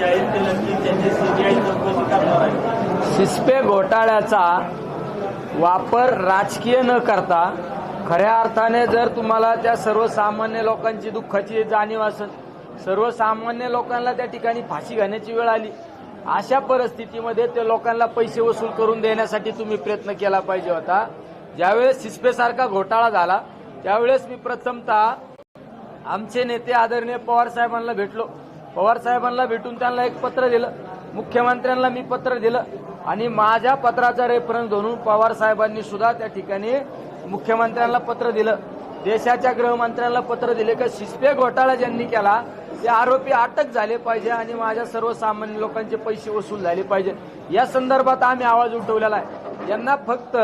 जाहीर केलं की त्यांची सीबीआय चौकशी करणार आहे. सिस्पे घोटाळ्याचा वापर राजकीय न करता खऱ्या अर्थाने जर तुम्हाला त्या सर्वसामान्य लोकांची दुःखाची जाणीव असेल सर्वसामान्य लोकांना त्या ठिकाणी फाशी घालण्याची वेळ आली अशा परिस्थितीमध्ये ते लोकांना पैसे वसूल करून देण्यासाठी तुम्ही प्रयत्न केला पाहिजे होता. ज्यावेळेस सिस्पेसारखा घोटाळा झाला त्यावेळेस मी प्रथमतः आमचे नेते आदरणीय पवार साहेबांना भेटलो. पवार साहेबांना भेटून त्यांना एक पत्र दिलं मुख्यमंत्र्यांना मी पत्र दिलं आणि माझ्या पत्राचा रेफरन्स धरून पवार साहेबांनी सुद्धा त्या ठिकाणी मुख्यमंत्र्यांना पत्र दिलं. देशाच्या गृहमंत्र्यांना पत्र दिले का शिस्पे घोटाळा ज्यांनी केला ते आरोपी अटक झाले पाहिजे आणि माझ्या सर्वसामान्य लोकांचे पैसे वसूल झाले पाहिजे. या संदर्भात आम्ही आवाज उठवलेला आहे. यांना फक्त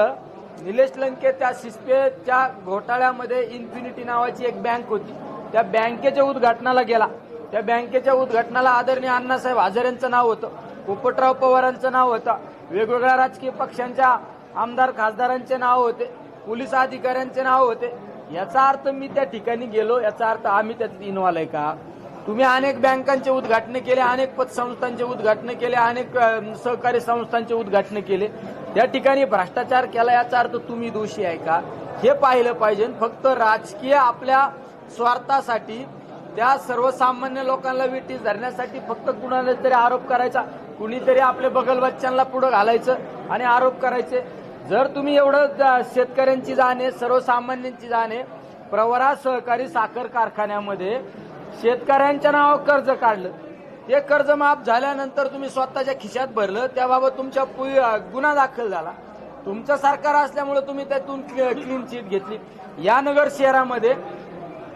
निलेश लंके त्या शिस्पेच्या घोटाळ्यामध्ये इन्फिनिटी नावाची एक बँक होती. त्या बँकेच्या उद्घाटनाला गेला. त्या बँकेच्या उद्घाटनाला आदरणीय अण्णासाहेब हजारेंचं नाव होतं. पोपटराव पवारांचं नाव होतं. वेगवेगळ्या राजकीय पक्षांच्या आमदार खासदारांचे नाव होते. पोलीस अधिकाऱ्यांचे नाव होते. याचा अर्थ मी त्या ठिकाणी गेलो. याचा अर्थ आम्ही त्यात इन्व्हॉल्व आहे का? तुम्ही अनेक बँकांचे उद्घाटन केले अनेक पतसंस्थांचे उद्घाटन केले अनेक सहकारी संस्थांचे उद्घाटन केले. त्या ठिकाणी भ्रष्टाचार केला याचा अर्थ तुम्ही दोषी आहे का? हे पाहिलं पाहिजे. फक्त राजकीय आपल्या स्वार्थासाठी त्या सर्वसामान्य लोकांना विटीस धरण्यासाठी फक्त कुणाला तरी आरोप करायचा? कुणीतरी आपल्या बगल बच्चांना पुढे घालायचं आणि आरोप करायचे? जर तुम्ही एवढं शेतकऱ्यांची जाणे सर्वसामान्यांची जाणे प्रवरा सहकारी साखर कारखान्यामध्ये शेतकऱ्यांच्या नावावर कर्ज काढलं. ते कर्ज माफ झाल्यानंतर तुम्ही स्वतःच्या खिशात भरलं त्याबाबत तुमच्या गुन्हा दाखल झाला. तुमचं सरकार असल्यामुळे तुम्ही त्यातून क्लीन चीट घेतली. या नगर शहरामध्ये